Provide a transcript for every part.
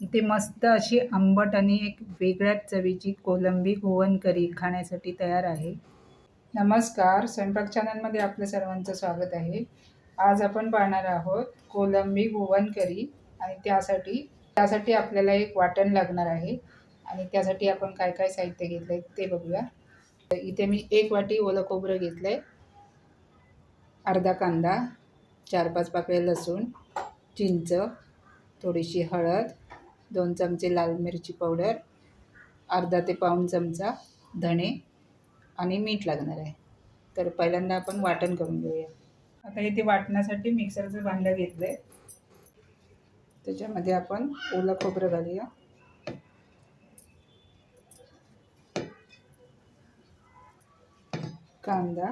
ते मस्त अशी आंबट आणि एक वेगळ्याच चवीची कोलंबी गोवन करी खाण्यासाठी तयार आहे. नमस्कार स्वयंपाक चॅनलमध्ये आपलं सर्वांचं स्वागत आहे. आज आपण पाहणार आहोत कोलंबी गोवन करी आणि त्यासाठी त्यासाठी आपल्याला एक वाटण लागणार आहे आणि त्यासाठी आपण काय काय साहित्य घेतलं आहे ते बघूया. तर इथे मी एक वाटी ओलं खोबरं घेतलं आहे अर्धा कांदा चार पाच पाकळे लसूण चिंच थोडीशी हळद दोन चमचे लाल मिरची पावडर अर्धा ते पाऊण चमचा धणे आणि मीठ लागणार आहे. तर पहिल्यांदा आपण वाटण करून घेऊया. आता इथे वाटण्यासाठी मिक्सरचं भांडं घेतलं आहे त्याच्यामध्ये आपण ओलं खोबरं घालूया. कांदा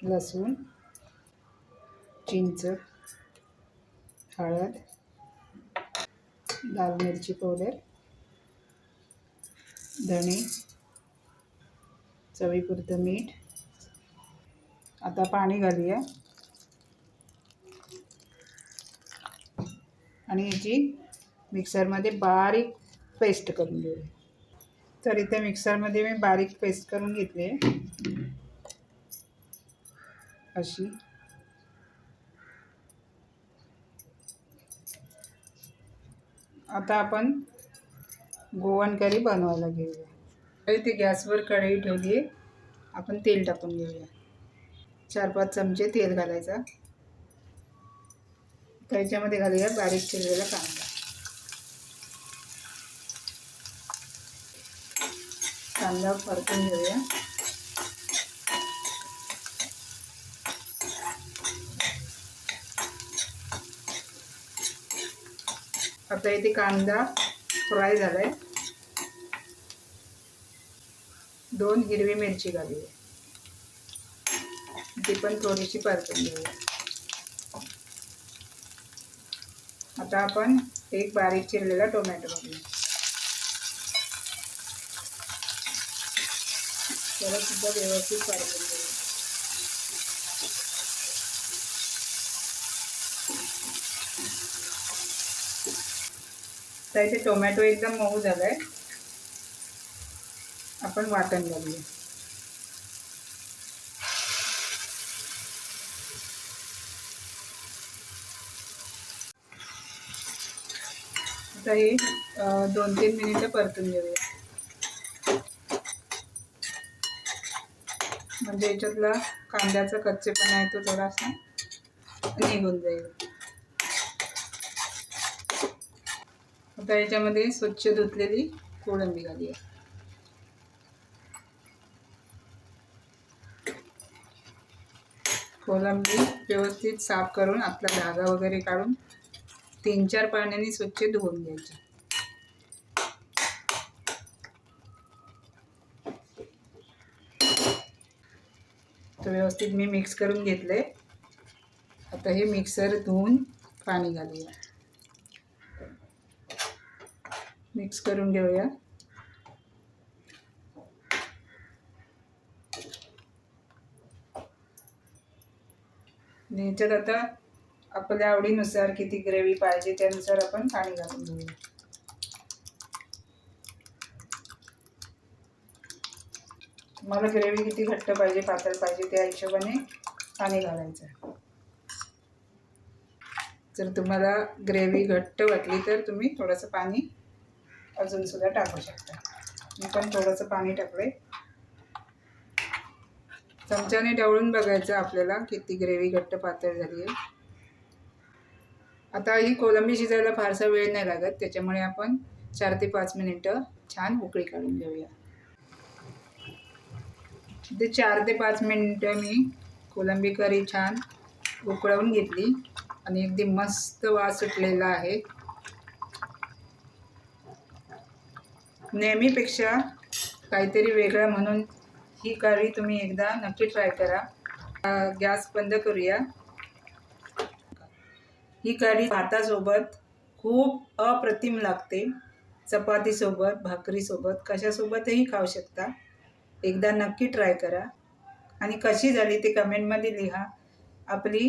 लसूण चिंच हळद लाल मिरची पावडर धणे चवीपुरतं मीठ. आता पाणी घालूया. आणि याची मिक्सरमध्ये बारीक पेस्ट करून घेऊया. तर इथे मिक्सरमध्ये मी बारीक पेस्ट करून घेतली आहे. अशी. आता आपण गोवन करी बनवायला घेऊया. तरी इथे गॅसवर कढई ठेवली आहे. आपण तेल टाकून घेऊया. चार पाच चमचे तेल घालायचा. त्याच्यामध्ये घालूया बारीक चिरलेला कांदा. कांदा परतून घेऊया. आता इथे कांदा फ्राय झाला आहे दोन हिरवी मिरची घालूया. ती पण थोडीशी परतून घेऊया. आता आपण एक बारीक चिरलेला टोमॅटो घालूया. त्याला सुद्धा व्यवस्थित परतून घेऊया. तर इथे टोमॅटो एकदम मऊ झालाय. आपण वाटण घालूया आता हे दोन तीन मिनिटं परतून घेऊया. म्हणजे याच्यातला कांद्याचा कच्चेपणा आहे तो थोडासा निघून जाईल. आता याच्यामध्ये स्वच्छ धुतलेली कोळंबी घालूया कोलंबी व्यवस्थित साफ करून आपला धागा वगैरे काढून तीन चार पाण्याने स्वच्छ धुवून घ्यायची. तर व्यवस्थित मी मिक्स करून घेतले आता हे मिक्सर धुवून पाणी घालूया. मिक्स करून घेऊया. याच्यात आता आपल्या आवडीनुसार किती ग्रेव्ही पाहिजे त्यानुसार आपण पाणी घालून घेऊया. मला ग्रेव्ही किती घट्ट पाहिजे पातळ पाहिजे त्या हिशोबाने पाणी घालायचं जर तुम्हाला ग्रेव्ही घट्ट वाटली तर तुम्ही थोडंसं पाणी अजूनसुद्धा टाकू शकता. मी पण थोडंसं पाणी टाकले चमच्याने डवळून बघायचं आपल्याला किती ग्रेव्ही घट्ट पातळ झाली आहे. आता ही कोलंबी शिजायला फारसा वेळ नाही लागत त्याच्यामुळे आपण चार ते पाच मिनिटं छान उकळी काढून घेऊया. ते चार ते पाच मिनिटं मी कोलंबी करी छान उकळवून घेतली आणि अगदी मस्त वास सुटलेला आहे. नेहमीपेक्षा काहीतरी वेगळं म्हणून ही करी तुम्ही एकदा नक्की ट्राय करा. गॅस बंद करूया. ही करी भातासोबत खूप अप्रतिम लागते. चपातीसोबत भाकरीसोबत कशासोबतही खाऊ शकता. एकदा नक्की ट्राय करा. आणि कशी झाली ते कमेंटमध्ये लिहा. आपली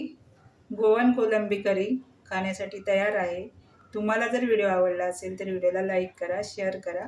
गोवन कोलंबी करी खाण्यासाठी तयार आहे. तुम्हाला जर व्हिडिओ आवडला असेल तर व्हिडिओला लाईक करा शेअर करा.